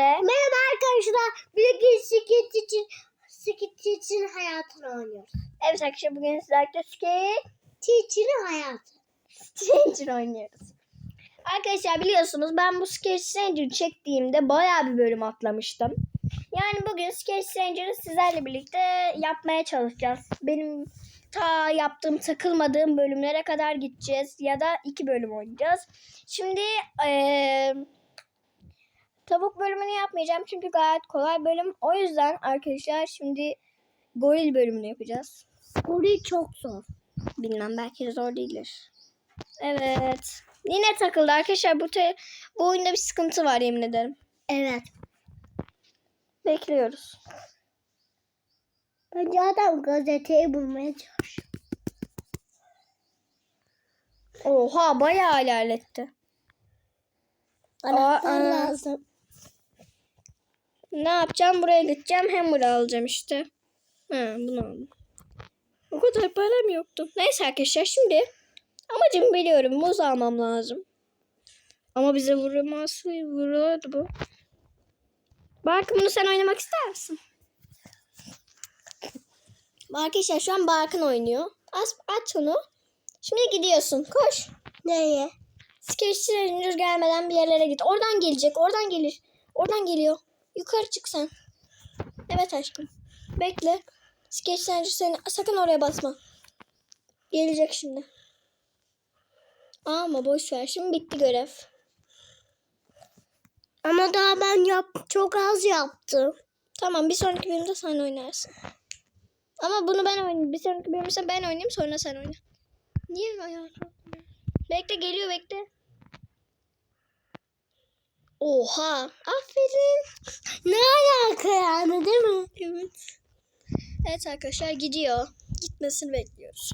Merhaba arkadaşlar. Bugün skit için skit için hayatını oynuyoruz. Evet arkadaşlar bugün sizlerle skate için hayatı. Stranger oynuyoruz. Arkadaşlar biliyorsunuz ben bu Skate Stranger çektiğimde bayağı bir bölüm atlamıştım. Yani bugün Skate Stranger'ı sizlerle birlikte yapmaya çalışacağız. Benim ta yaptığım takılmadığım bölümlere kadar gideceğiz ya da iki bölüm oynayacağız. Şimdi eee, tavuk bölümünü yapmayacağım çünkü gayet kolay bölüm. O yüzden arkadaşlar şimdi goril bölümünü yapacağız. Orayı çok zor. Bilmem belki zor değildir. Evet. Yine takıldı arkadaşlar. Bu, te- bu oyunda bir sıkıntı var yemin ederim. Evet. Bekliyoruz. Bence adam gazeteyi bulmaya çalışıyor. Oha bayağı ilerletti. Anahtar aa. lazım. Ne yapacağım? Buraya gideceğim. Hammer alacağım işte. Ha, bunu aldım. O kadar param yoktu. Neyse arkadaşlar şimdi amacımı biliyorum. Muz almam lazım. Ama bize vurulmaz. Vurulurdu bu. Barkın bunu sen oynamak ister misin? Arkadaşlar şu an Barkın oynuyor. Aç, aç onu. Şimdi gidiyorsun. Koş. Nereye? Ranger gelmeden bir yerlere git. Oradan gelecek. Oradan gelir. Oradan geliyor. Yukarı çık sen. Evet aşkım. Bekle. Ranger seni sakın oraya basma. Gelecek şimdi. Ama boş ver. Şimdi bitti görev. Ama daha ben yap çok az yaptım. Tamam bir sonraki bölümde sen oynarsın. Ama bunu ben oynayayım. Bir sonraki bölümde ben oynayayım sonra sen oyna. Niye ayağa kalkmıyor? Bekle geliyor bekle. Oha. Aferin. Ne alaka yani değil mi? Evet. Evet arkadaşlar gidiyor. Gitmesini bekliyoruz.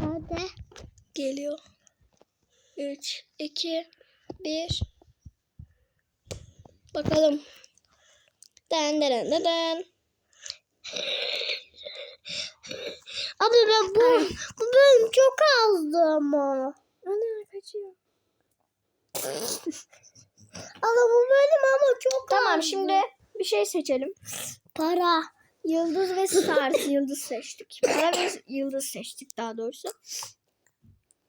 Hadi. Geliyor. 3, 2, 1. Bakalım. Den den den den. Abi ben bu, bu bölüm çok azdı ama. Kaçıyor. Ama bu bölüm ama çok Tamam azdı. şimdi bir şey seçelim. Para. Yıldız ve stars yıldız seçtik. Para ve yıldız seçtik daha doğrusu.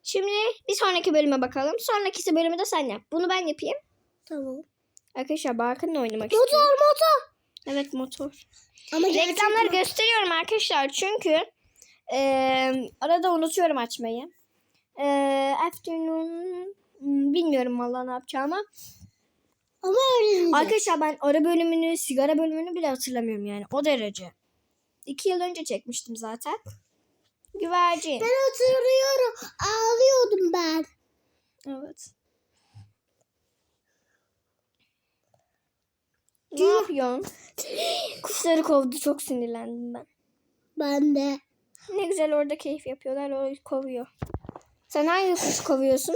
Şimdi bir sonraki bölüme bakalım. Sonraki bölümü de sen yap. Bunu ben yapayım. Tamam. Arkadaşlar Barkın'la oynamak Motor istiyorum. motor. Evet motor. Ama Reklamları gösteriyorum arkadaşlar çünkü eee, arada unutuyorum açmayı. Eee afternoon hmm, bilmiyorum vallahi ne yapacağımı. Ama öğreneceğiz. Arkadaşlar ben ara bölümünü, sigara bölümünü bile hatırlamıyorum yani o derece. İki yıl önce çekmiştim zaten. Güvercin. Ben hatırlıyorum. Ağlıyordum ben. Evet. Ne yapıyorsun? Kuşları kovdu çok sinirlendim ben. Ben de. Ne güzel orada keyif yapıyorlar. O kovuyor. Sen hangi kuş kovuyorsun?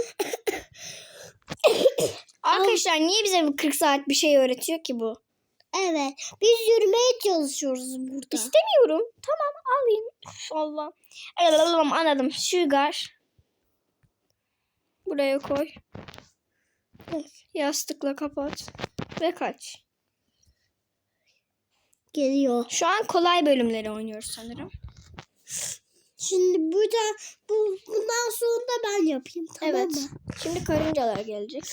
Arkadaşlar niye bize bu 40 saat bir şey öğretiyor ki bu? Evet. Biz yürümeye çalışıyoruz burada. İstemiyorum. Tamam alayım. Allah. Alalım anladım. Sugar. Buraya koy. Yastıkla kapat. Ve kaç. Geliyor. Şu an kolay bölümleri oynuyoruz sanırım. Şimdi burada bu bundan sonra da ben yapayım tamam evet. mı? Şimdi karıncalar gelecek.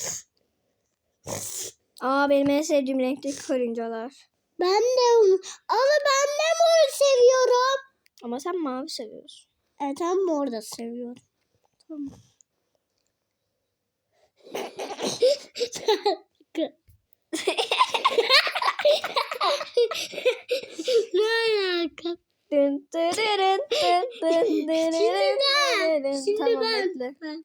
Aa benim en sevdiğim renkteki karıncalar. Ben de onu. Ama ben de mor seviyorum. Ama sen mavi seviyorsun. Evet ben mor da seviyorum. Tamam. ne alaka? Dın dırırın, dın dın dırırın, Şimdi ben. dırırın. Şimdi Tamam, ben. bekle. Ben.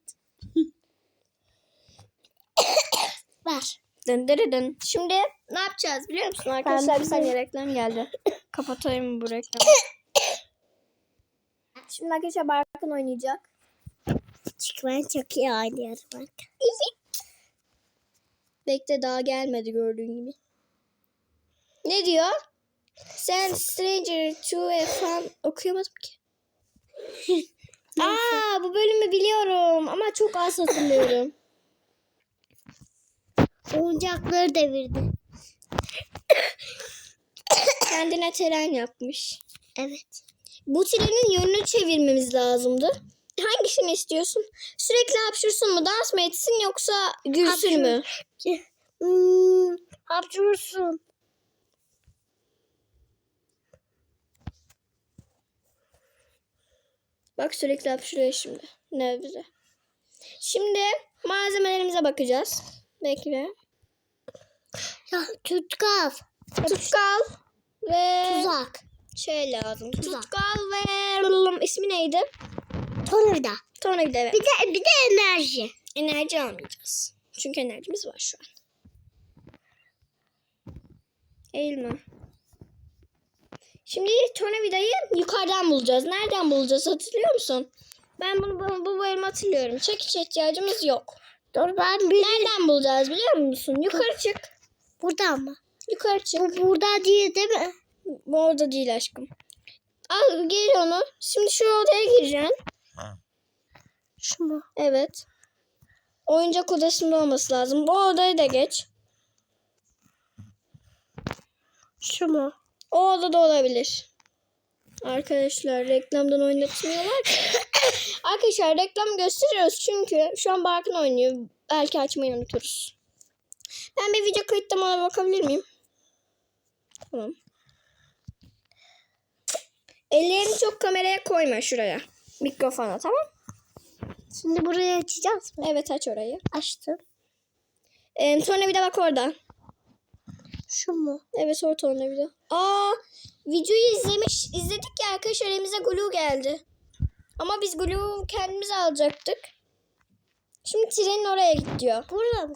Ver. Dın dırırın. Şimdi ne yapacağız biliyor musun arkadaşlar? Ben Bir saniye reklam geldi. Kapatayım bu reklamı. Şimdi arkadaşlar Barkın oynayacak. Çünkü ben çok iyi oynuyorum. bak. Bekle daha gelmedi gördüğün gibi. Ne diyor? Sen Stranger to a Fan okuyamadım ki. Aa bu bölümü biliyorum ama çok az hatırlıyorum. Oyuncakları devirdi. Kendine tren yapmış. Evet. Bu trenin yönünü çevirmemiz lazımdı. Hangisini istiyorsun? Sürekli hapşursun mu, dans mı etsin yoksa gülsün mü? Hmm, hapşursun. Bak sürekli hapşuruyor şimdi. Ne bize. Şimdi malzemelerimize bakacağız. Bekle. Ya tutkal. Tutkal ve Tuzak. şey lazım. Tuzak. Tutkal ve ismi neydi? Tornavida. Tornavida evet. Bir de bir de enerji. Enerji almayacağız. Çünkü enerjimiz var şu an. Eğilme. Şimdi tornavidayı yukarıdan bulacağız. Nereden bulacağız hatırlıyor musun? Ben bunu bu, bu bölümü hatırlıyorum. Çekiç ihtiyacımız yok. Dur ben bir Nereden bulacağız biliyor musun? Yukarı çık. buradan mı? Yukarı çık. Bu burada değil değil mi? Bu orada değil aşkım. Al gel onu. Şimdi şu odaya gireceksin. Şu mu? Evet. Oyuncak odasında olması lazım. Bu odayı da geç. Şu mu? O odada olabilir. Arkadaşlar reklamdan oynatmıyorlar ki. Arkadaşlar reklam gösteriyoruz çünkü şu an Barkın oynuyor. Belki açmayı unuturuz. Ben bir video kayıtlamana bakabilir miyim? Tamam. Ellerini çok kameraya koyma şuraya. Mikrofona tamam? Şimdi burayı açacağız mı? Evet aç orayı. Açtım. Ee, sonra bir de bak orada. Şu mu? Evet orta onda bir de. Aa videoyu izlemiş izledik ya arkadaşlar elimize glue geldi. Ama biz glue kendimiz alacaktık. Şimdi trenin oraya git diyor. Burada mı?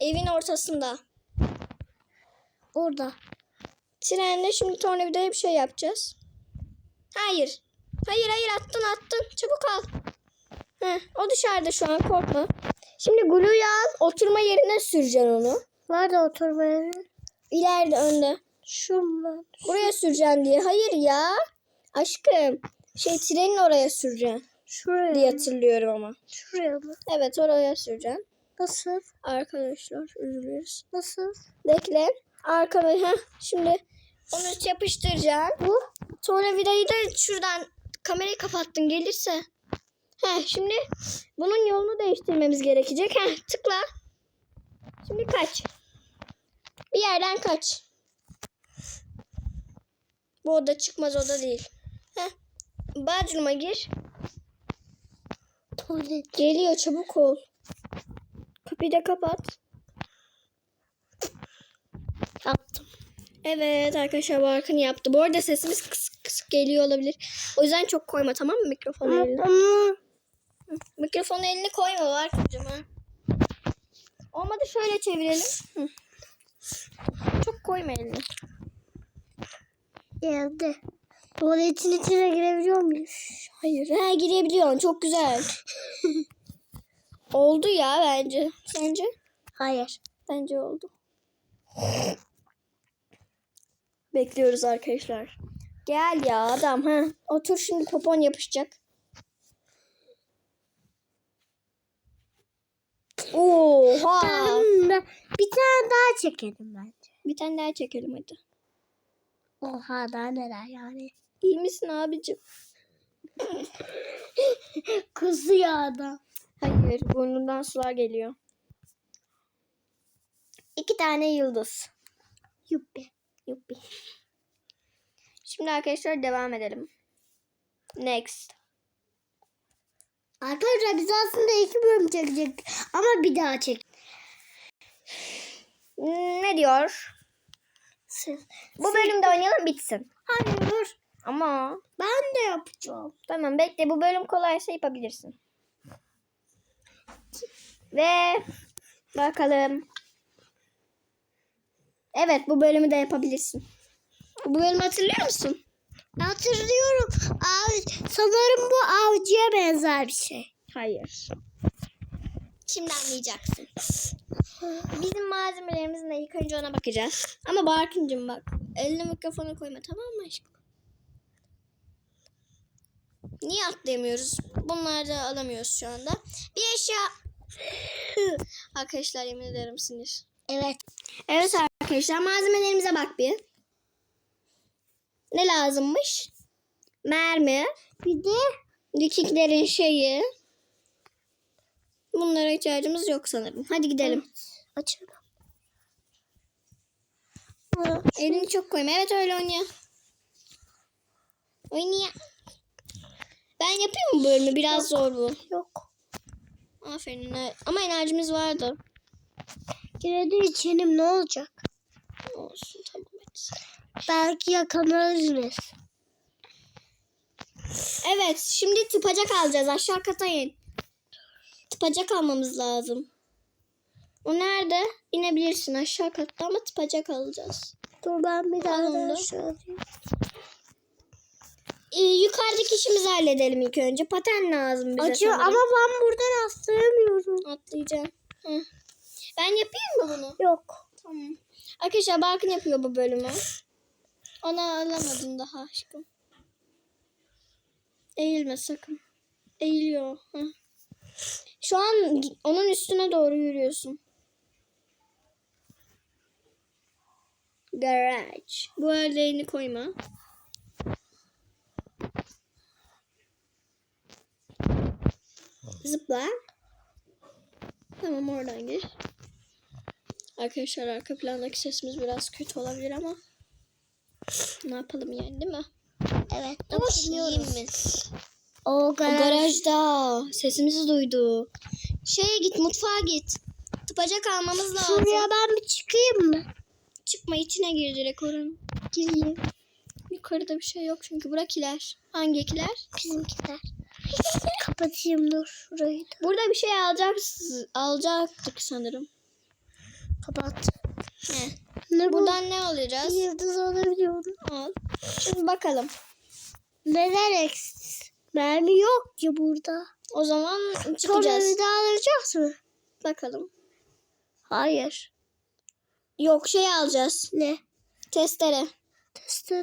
Evin ortasında. Orada. Trenle şimdi tornavidaya bir şey yapacağız. Hayır. Hayır hayır attın attın. Çabuk al. Heh, o dışarıda şu an korkma. Şimdi glue'yu al. Oturma yerine süreceksin onu. Nerede oturma yeri? İleride önde. Şu mu? Buraya süreceksin diye. Hayır ya. Aşkım. Şey trenin oraya süreceksin Şuraya diye hatırlıyorum ama. Şuraya mı? Evet oraya süreceksin. Nasıl? Arkadaşlar üzülürüz. Nasıl? Bekle. Arkada şimdi onu yapıştıracaksın. Bu? Sonra vidayı da şuradan kamerayı kapattın gelirse. He şimdi bunun yolunu değiştirmemiz gerekecek. He tıkla. Şimdi kaç. Bir yerden kaç. Bu oda çıkmaz oda değil. Heh. Badrum'a gir. Tuvalet. Geliyor çabuk ol. Kapıyı da kapat. Yaptım. Evet arkadaşlar Barkın yaptı. Bu arada sesimiz kısık kısık geliyor olabilir. O yüzden çok koyma tamam mı mikrofonu eline. Mikrofonu eline koyma Barkıncığım ha. Olmadı şöyle çevirelim. Hı. Çok koyma elini. geldi. Tuvaletin içine girebiliyor muyuz? Hayır. Ha girebiliyorsun. Çok güzel. oldu ya bence. Sence? Hayır. Bence oldu. Bekliyoruz arkadaşlar. Gel ya adam ha. Otur şimdi popon yapışacak. Oha. Bir tane daha çekelim bence. Bir tane daha çekelim hadi. Oha daha neler yani. İyi misin abicim? Kızıyor adam. Hayır burnundan sular geliyor. İki tane yıldız. Yuppi. Yuppi. Şimdi arkadaşlar devam edelim. Next. Arkadaşlar biz aslında iki bölüm çekecek. Ama bir daha çek. Ne diyor? Siz. Bu bölümde oynayalım bitsin. Hayır. Ama Ben de yapacağım. tamam bekle bu bölüm kolaysa yapabilirsin. Ve bakalım. Evet bu bölümü de yapabilirsin. Bu bölümü hatırlıyor musun? Hatırlıyorum. Av, sanırım bu avcıya benzer bir şey. Hayır. Şimdi anlayacaksın. Bizim malzemelerimizin ilk önce ona bakacağız. Ama Barkıncığım bak. Eline mikrofonu koyma tamam mı aşkım? Niye atlayamıyoruz? Bunları da alamıyoruz şu anda. Bir eşya... Arkadaşlar yemin ederim sinir. Evet. Evet arkadaşlar malzemelerimize bak bir. Ne lazımmış? Mermi. Bir de Dikiklerin şeyi. Bunlara ihtiyacımız yok sanırım. Hadi gidelim. açalım. Elini çok koyma. Evet öyle oynuyor. Oynuyor. Ben yapayım mı bölümü? Biraz zor bu. Yok. Aferin. Ama enerjimiz vardı. Yine de içelim ne olacak? Olsun tamam et. Belki yakalanırız. Evet şimdi tıpacak alacağız. Aşağı kata in. Tıpacak almamız lazım. O nerede? İnebilirsin aşağı katta ama tıpacak alacağız. Dur ben bir daha Tamamdır. da aşağı alayım. Ee, yukarıdaki işimizi halledelim ilk önce. Paten lazım bize Acıyor ama ben buradan atlayamıyorum. Atlayacağım. Hı. Ben yapayım mı bunu? Yok. Tamam. Arkadaşlar Barkın yapıyor bu bölümü. Ona alamadın daha aşkım. Eğilme sakın. Eğiliyor. Şu an onun üstüne doğru yürüyorsun. Garage. Bu ellerini koyma. Zıpla. Tamam oradan gir. Arkadaşlar arka plandaki sesimiz biraz kötü olabilir ama ne yapalım yani değil mi? Evet. Bakıyoruz. O O garaj. garajda sesimizi duydu. Şeye git mutfağa git. Tıpacak almamız lazım. Şuraya ben bir çıkayım mı? Çıkma içine gir direkt oranın. Gireyim. Yukarıda bir şey yok çünkü bura kiler. Hangi kiler? Bizimkiler. Kapatayım dur şurayı da. Burada bir şey alacağız, alacaktık sanırım. Kapat. Ne? Ne bu? Buradan ne alacağız? Yıldız alabiliyorum. Al. Şimdi bakalım. Neden eksiz? Mermi yok ki burada. O zaman Sonra çıkacağız. bir daha alacağız mı? Bakalım. Hayır. Yok şey alacağız. Ne? Testere. Testere.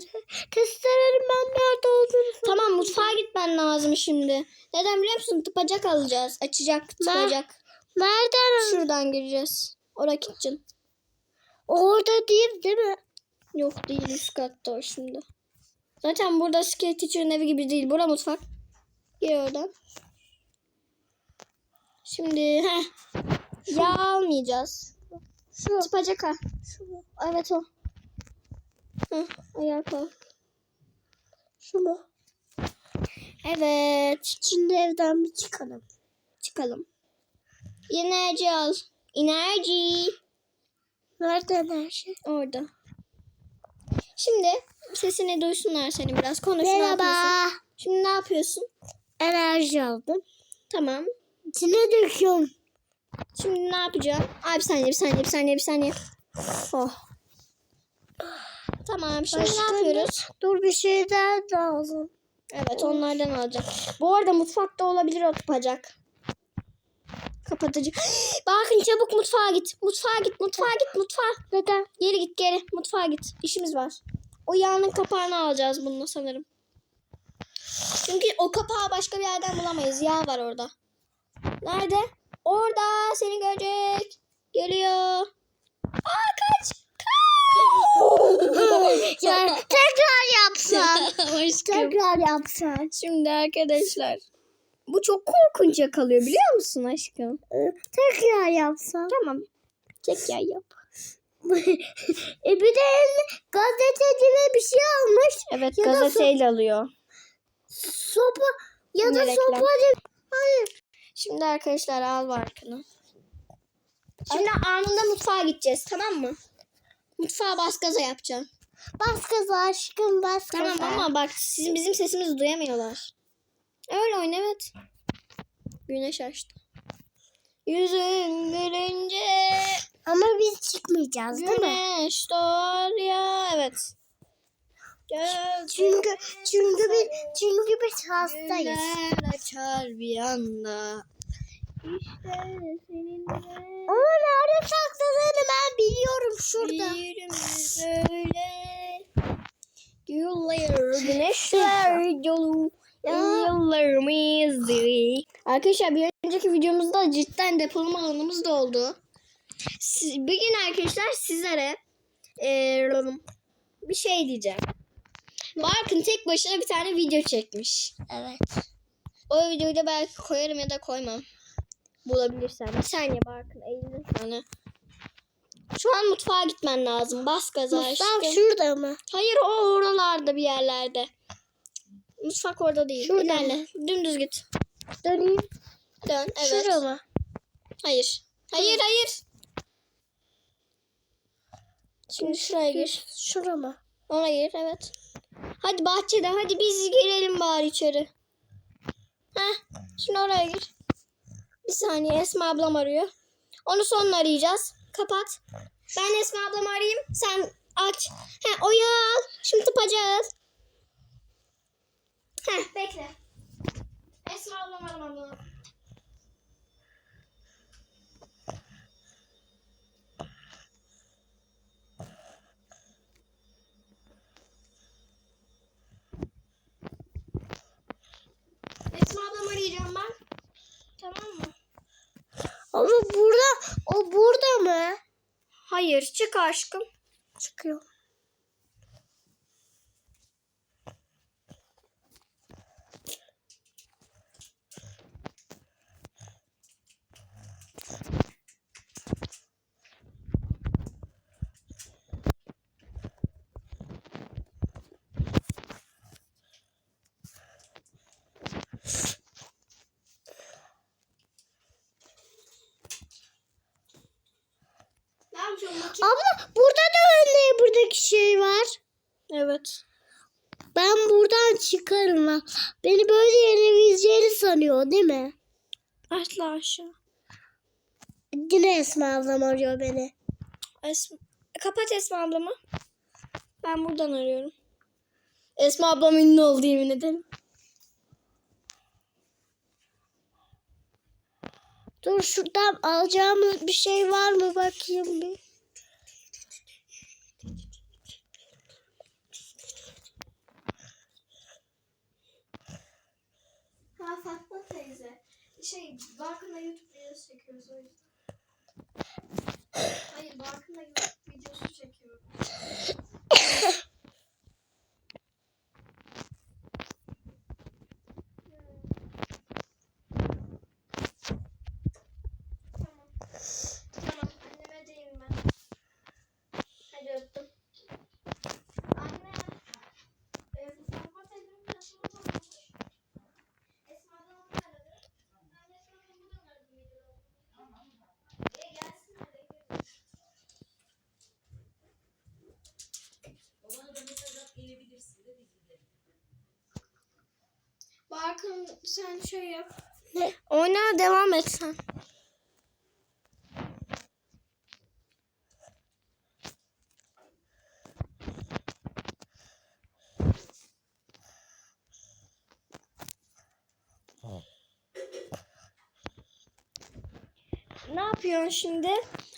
Testerenin ben nerede olduğunu Tamam mutfağa gitmen lazım şimdi. Neden biliyor musun? Tıpacak alacağız. Açacak tıpacak. Nereden? Şuradan gireceğiz. Oraya gideceksin. Orada değil değil mi? Yok değil üst katta o şimdi. Zaten burada skate teacher'ın evi gibi değil. Bura mutfak. Gir oradan. Şimdi heh. Yağ almayacağız. Şu. Tıpacak ha. Şu. Evet o. Heh, ayağa kalk. Şu mu? Evet. Şimdi evden bir çıkalım. Çıkalım. Enerji al. Enerji. Nereden her şey? Orada. Şimdi sesini duysunlar seni biraz. Konuş ne yapıyorsun? Merhaba. Şimdi ne yapıyorsun? Enerji aldım. Tamam. İçine döküyorum. Şimdi ne yapacağım? Ay bir saniye bir saniye bir saniye bir saniye. Oh. Tamam şimdi Başka ne yapıyoruz? Dur bir şey daha lazım. Evet onlardan alacağım. Bu arada mutfakta olabilir o tıpacak. Kapatıcı. Bakın çabuk mutfağa git. Mutfağa git mutfağa git mutfağa. Neden? Geri git geri mutfağa git. İşimiz var. O yağının kapağını alacağız bununla sanırım. Çünkü o kapağı başka bir yerden bulamayız. Yağ var orada. Nerede? Orada seni görecek. Geliyor. Aa kaç. Kaç. Ya, tekrar yapsan. Tekrar yapsan. Şimdi arkadaşlar. Bu çok korkunç yakalıyor biliyor musun aşkım? Tekrar yapsan. Tamam. Çek yay yap. e bir de eline gazeteci ve bir şey almış. Evet Ya gazeteyle alıyor. Sopa ya da Ne reklam? sopa de- Hayır. Şimdi arkadaşlar al barkını. Şimdi anında mutfağa gideceğiz tamam mı? Mutfağa bas gaza yapacaksın. Bas gaza aşkım bas Tamam gaza. ama bak sizin bizim sesimizi duyamıyorlar. Öyle oyna evet. Güneş açtı. Yüzün gülünce Ama biz çıkmayacağız değil mi? güneş doğar ya. Evet. Gel. Çünkü çünkü biz çünkü biz hastayız. Güller açar bir anda. İşte seninle Ama nerede sakladığını ben biliyorum şurada. birimiz öyle. Yıllar güneşler dolu. Yıllarımız diri. Arkadaşlar bir Önceki videomuzda cidden depolama alanımız doldu. Siz- Bugün arkadaşlar sizlere eee, bir şey diyeceğim. Barkın tek başına bir tane video çekmiş. Evet. O videoyu da belki koyarım ya da koymam. Bulabilirsem. Bir saniye Barkın eğilin sana. Şu an mutfağa gitmen lazım. Bas gaza Mutfak aşkım. şurada mı? Hayır o oralarda bir yerlerde. Mutfak orada değil. Şurada İlerle. Dümdüz git. Döneyim. Dön. Evet. Şurada mı? Hayır. Hayır hayır. Şimdi şuraya gir. Şurada mı? Ona gir evet. Hadi bahçede hadi biz girelim bari içeri. Heh. Şimdi oraya gir. Bir saniye Esma ablam arıyor. Onu sonra arayacağız. Kapat. Ben Esma ablamı arayayım. Sen aç. He oyu al. Şimdi tıpacağız. Heh bekle. Esma ablam aramam. Esma ablam arayacağım ben. Tamam mı? Ama burada, o burada mı? Hayır çık aşkım. Çıkıyor. Abla burada da önde buradaki şey var. Evet. Ben buradan çıkarım. ha. Beni böyle yenebileceğini sanıyor değil mi? Atla aşağı. Yine Esma ablam arıyor beni. Esma. Kapat Esma ablamı. Ben buradan arıyorum. Esma ablam ünlü oldu yemin ederim. Dur şuradan alacağımız bir şey var mı bakayım bir. Ha Fatma teyze. Şey Barkın'la YouTube videosu çekiyoruz o yüzden. Barkın sen şey yap. Ne? Oyna devam et sen. Ne yapıyorsun şimdi?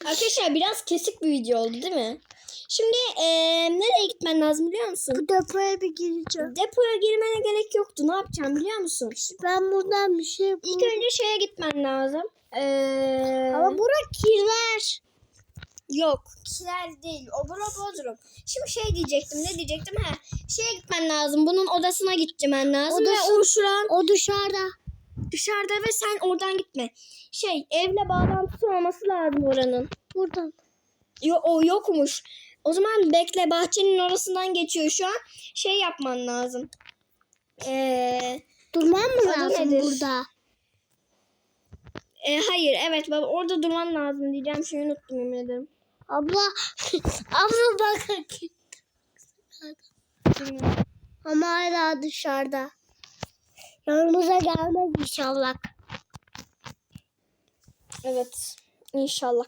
Arkadaşlar biraz kesik bir video oldu değil mi? Şimdi eee, nereye gitmen lazım biliyor musun? Bu depoya bir gireceğim. Depoya girmene gerek yoktu. Ne yapacağım biliyor musun? Ben buradan bir şey İlk yapayım. önce şeye gitmen lazım. Eee Ama bura kirler. yok. Kiler değil. O bura Bodrum. Şimdi şey diyecektim. Ne diyecektim? Ha, şeye gitmen lazım. Bunun odasına gitmen lazım. Odası- Ve o şu an O dışarıda. dışarıda ve sen oradan gitme. Şey evle bağlantısı olması lazım oranın. Buradan. Yo, o yokmuş. O zaman bekle bahçenin orasından geçiyor şu an. Şey yapman lazım. Eee Durmam mı lazım nedir? burada? e, hayır evet baba orada durman lazım diyeceğim şeyi unuttum yemin ederim. Abla. abla bak. Ama hala dışarıda. Yanımıza gelmez inşallah. Evet inşallah.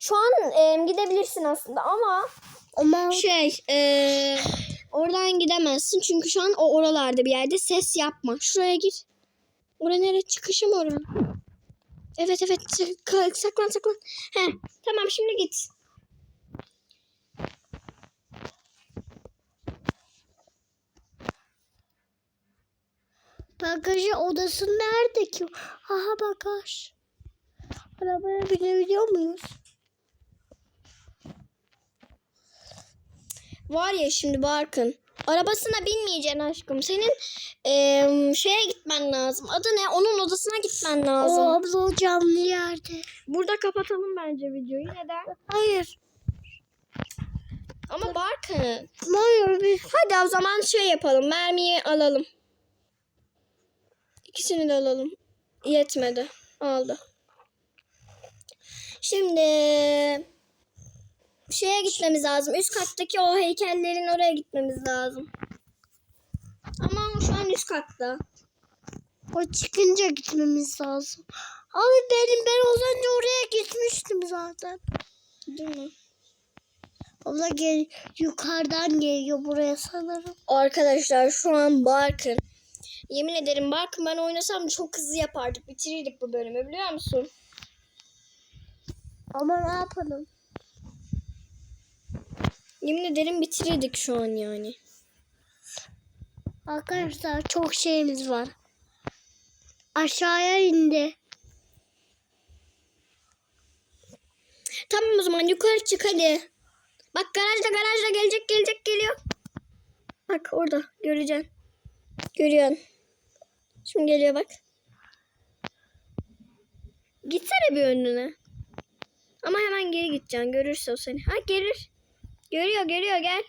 Şu an e, gidebilirsin aslında ama Ama şey e, oradan gidemezsin çünkü şu an o oralarda bir yerde ses yapma. Şuraya gir. Oraya nereye çıkışı oraya? Evet evet Sak- saklan saklan. He tamam şimdi git. Bagajı odası nerede ki? Aha bagaj. Arabaya binebiliyor muyuz? Var ya şimdi Barkın. Arabasına binmeyeceksin aşkım. Senin eee, şeye gitmen lazım. Adı ne? Onun odasına gitmen lazım. O abla o camlı yerde. Burada kapatalım bence videoyu. Neden? Hayır. Ama Barkın. Hayır Hadi o zaman şey yapalım. Mermiyi alalım. İkisini de alalım. Yetmedi. Aldı. Şimdi şeye gitmemiz lazım. Üst kattaki o heykellerin oraya gitmemiz lazım. Ama şu an üst katta. o çıkınca gitmemiz lazım. Abi benim ben az önce oraya gitmiştim zaten. Değil mi? Abla gel yukarıdan geliyor buraya sanırım. Arkadaşlar şu an Barkın. Yemin ederim Barkın ben oynasam çok hızlı yapardık. Bitirirdik bu bölümü biliyor musun? Ama ne yapalım? Yemin ederim bitirirdik şu an yani. Arkadaşlar çok şeyimiz var. Aşağıya indi. Tamam o zaman yukarı çık hadi. Bak garajda garajda gelecek gelecek geliyor. Bak orada göreceksin. Görüyorsun. Şimdi geliyor bak. Gitsene bir önüne. Ama hemen geri gideceksin. Görürse o seni. Ha gelir. Görüyor görüyor gel.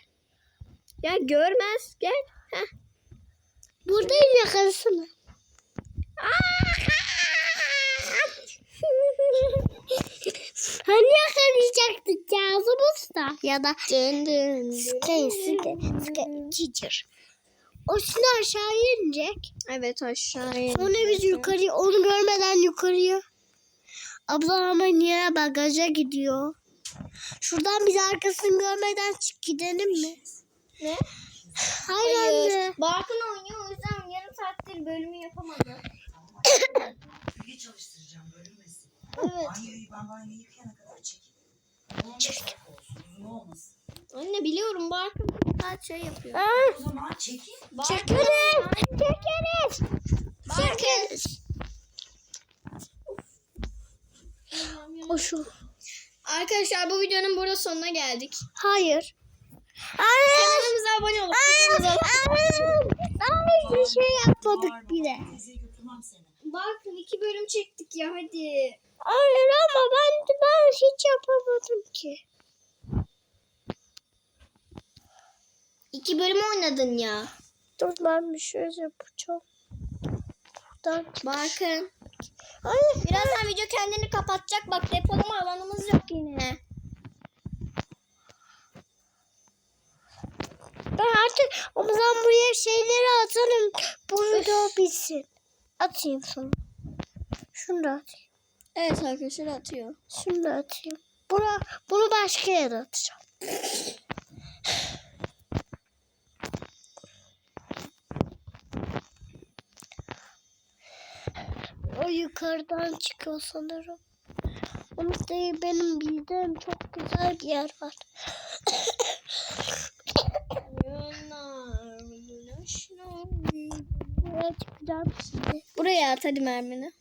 Ya görmez gel. Heh. Buradayım yakalasana. Hani yakalayacaktık Kazım Usta? Ya da Sky Sky Sky Teacher. O şimdi aşağı inecek. Evet aşağıya. Sonra biz yukarıya onu görmeden yukarıya. Abla ama niye bagaja gidiyor? Şuradan biz arkasını görmeden çık gidelim mi? Ne? Hayır, anne. Barkın oynuyor o yüzden yarım saattir bölümü yapamadı. Bilgi çalıştıracağım bölünmesin. Evet. Banyoyu ben banyoyu yıkayana kadar çekeyim. Çek. olsun uzun olmasın. Anne biliyorum Barkın saat şey yapıyor. O zaman çekeyim. Barkın. Çekeriz. Barkın. O şu. Arkadaşlar bu videonun burada sonuna geldik. Hayır. Hayır. Kanalımıza abone olup videomuza Hayır. bir şey yapmadık bile. Barkın iki bölüm çektik ya hadi. Hayır ama ben ben hiç yapamadım ki. İki bölüm oynadın ya. Dur ben bir şey yapacağım. Buradan çık. Barkın. Hayır. Birazdan video kendini kapatacak. Bak depolama alanımız yok yine. Ben artık o zaman buraya şeyleri atarım. Bu video bitsin. Atayım sana. Şunu da atayım. Evet arkadaşlar atıyor. Şunu da atayım. Bura, bunu başka yere atacağım. O yukarıdan çıkıyor sanırım. Ama değil benim bildiğim çok güzel bir yer var. Buraya çıkacağım şimdi. Buraya at hadi mermini.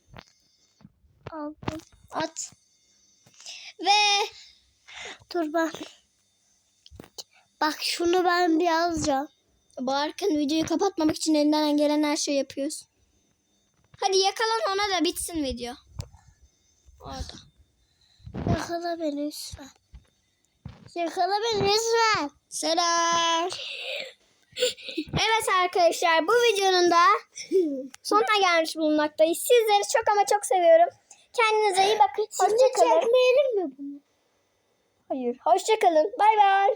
Aldım. At. Ve Dur ben. Bak şunu ben bir alacağım. Barkın videoyu kapatmamak için elinden gelen her şeyi yapıyoruz. Hadi yakalan ona da bitsin video. Orada. Yakala beni lütfen. Yakala beni lütfen. Selam. evet arkadaşlar bu videonun da sonuna gelmiş bulunmaktayız. Sizleri çok ama çok seviyorum. Kendinize iyi bakın. Şimdi Hoşçakalın. çekmeyelim mi bunu? Hayır. Hoşçakalın. Bay bay.